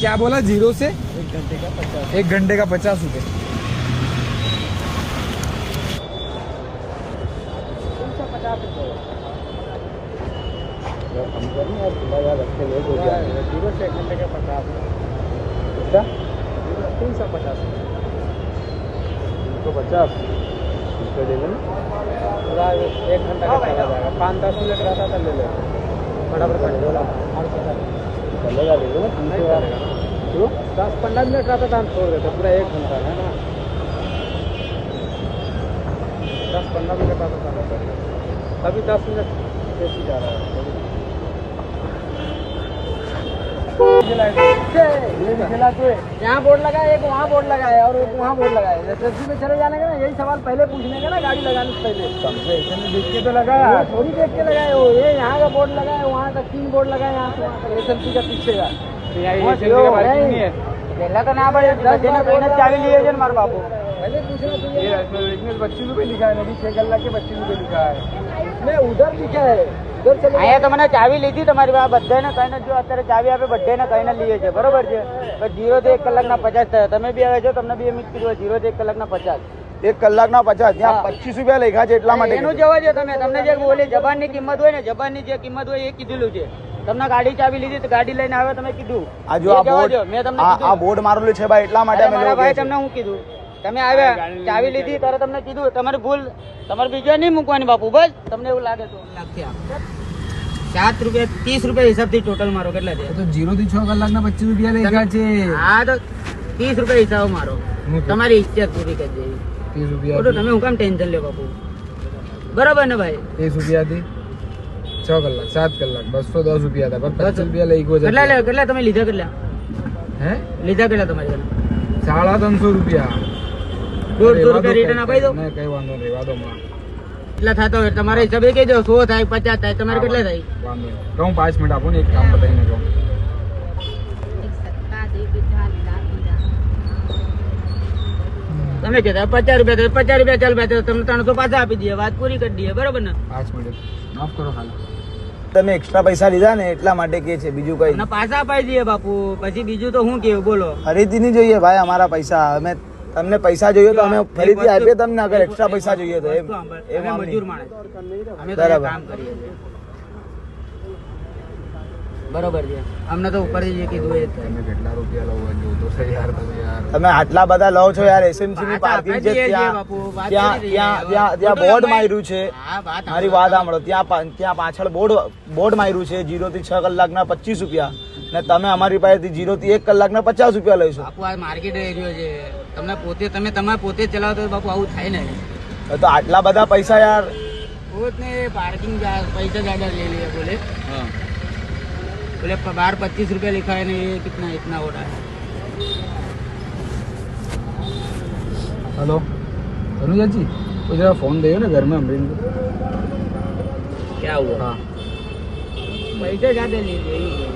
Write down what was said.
क्या बोला? ज़ीरो से? एक घंटे का पचास। एक घंटे का पचास हो जाएँगे ज़ीरो से एक घंटे का पचास। तीन सौ पचास। तीन सौ पचास। एक घंटा का चला जाएगा। पाँच दस मिनट रहता था ले ले फटाफट कर बोला चलेगा ले लो, तीन सौ क्यों दस पंद्रह मिनट रहता था, हम छोड़ देते, पूरा एक घंटा, है ना? दस पंद्रह मिनट रहता था अभी दस मिनट ऐसे जा रहा है। यहाँ बोर्ड लगा है एक वहाँ बोर्ड लगा है और एक वहाँ बोर्ड लगा है। रस्सी में चले जाने का ना यही सवाल पहले पूछने का ना गाड़ी लगाने से पहले। देख के तो लगाया थोड़ी देख के लगाए हो ये यहाँ का बोर्ड लगा है वहाँ का तीन बोर्ड लगा है यहाँ से वहाँ तक एस का पीछे का। का पहला तो ना पड़े चाबी लिए थे मार बापू पहले पूछना इसमें पच्चीस रुपये लिखा है नदी छह गल्ला के पच्चीस रुपये लिखा है। इसमें उधर लिखा है। અહીંયા તો મને ચાવી લીધી તમારી પાસે. બધાને કહીને જો અત્યારે ચાવી આપે બધાને કહીને લઈએ છે બરોબર છે? પણ જીરો થી એક કલાકના પચાસ થયા. તમે બી આવે છો તમને બી એમ જ કીધું જીરો થી એક કલાકના પચાસ. એક કલાકના પચાસ. ત્યાં પચીસ રૂપિયા લેખા છે એટલા એનું જવા છે તમે. તમને જે બોલી જબાનની કિંમત હોય ને જબાનની જે કિંમત હોય એ કીધેલું છે. તમને ગાડી ચાવી લીધી તો ગાડી લઈને આવે તમે કીધું. આ જો આ બોર્ડ મેં તમને આ બોર્ડ મારેલું છે ભાઈ એટલા માટે લોકો ભાઈ તમને હું કીધું? તમે આવ્યા ચાવી લીધી ત્યારે તમને કીધું તમારી ભૂલ તમારે બીજો નહીં મૂકવાની બાપુ બસ. તમને એવું લાગે તો. સાત રૂપિયા ત્રીસ રૂપિયા હિસાબથી ટોટલ મારો કેટલા છે તો જીરો થી છ કલાકના પચીસ રૂપિયા લેખા છે. હા તો ત્રીસ રૂપિયા હિસાબ મારો. તમારી ઈચ્છા પૂરી કરી દેવી. ત્રીસ રૂપિયા તમે હું કામ ટેન્શન લે બાપુ? બરાબર ને ભાઈ? ત્રીસ રૂપિયાથી છ કલાક સાત કલાક બસો દસ રૂપિયા હતા. પણ પચીસ રૂપિયા લઈ ગયો કેટલા લે કેટલા તમે લીધા કેટલા? હે? લીધા કેટલા તમારી? સાડા ત્રણસો રૂપિયા. દોઢસો રહેવા દો રૂપિયા રિટર્ન અપાઈ દો કઈ વાંધો નહીં રહેવા માં કેટલા થતા હોય તમારે હિસાબે કહી દો સો થાય પચાસ થાય તમારે કેટલા થાય? વાંધો કહું પાંચ મિનિટ આપું ને એક કામ બતાવીને કહું. તમે કહેતા પચાસ રૂપિયા પચાસ રૂપિયા ચાલ બેઠો તમને ત્રણસો પાછા આપી દઈએ વાત પૂરી કરી દઈએ બરોબર ને? પાંચ મિનિટ. માફ કરો ખાલી તમે એક્સ્ટ્રા પૈસા લીધા ને એટલા માટે કે છે બીજું કઈ? પાછા અપાઈ દઈએ બાપુ પછી બીજું તો શું કેવું બોલો. ખરીદી નહીં જોઈએ ભાઈ અમારા પૈસા અમે તમને પૈસા જોઈએ તો અમે ફરીથી આપીએ તમને અગર એક્સ્ટ્રા પૈસા જોઈએ તો એમ. એમ મજૂર. માણસ બરાબર. કામ કરીએ બરોબર છે. અમને તો ઉપરથી જે કીધું એ તમે કેટલા રૂપિયા લવો જો તો યાર તમે યાર. તમે આટલા બધા લો છો યાર એસએમસી ની પાર્કિંગ છે ત્યાં ત્યાં ત્યાં ત્યાં બોર્ડ માર્યું છે. મારી વાત સાંભળો. ત્યાં ત્યાં પાછળ બોર્ડ બોર્ડ માર્યું છે જીરો થી છ કલાકના પચીસ રૂપિયા. ને તમે અમારી પાસેથી જીરો થી એક કલાકના પચાસ રૂપિયા લઈશો. બાપુ આ માર્કેટ એરિયો છે. તમને પોતે તમે તમારે પોતે જ ચલાવો તો બાપુ આવું થાય ને તો આટલા બધા પૈસા યાર પોત ને પાર્કિંગ પૈસા ज्यादा ले लिए बोले बोले प- बाहर पच्चीस रुपया लिखा है ना ये कितना इतना हो रहा है हेलो अनुजा जी वो जरा फोन दे ना घर में अमरीन को क्या हुआ हाँ पैसे ज्यादा ले लिए यही है।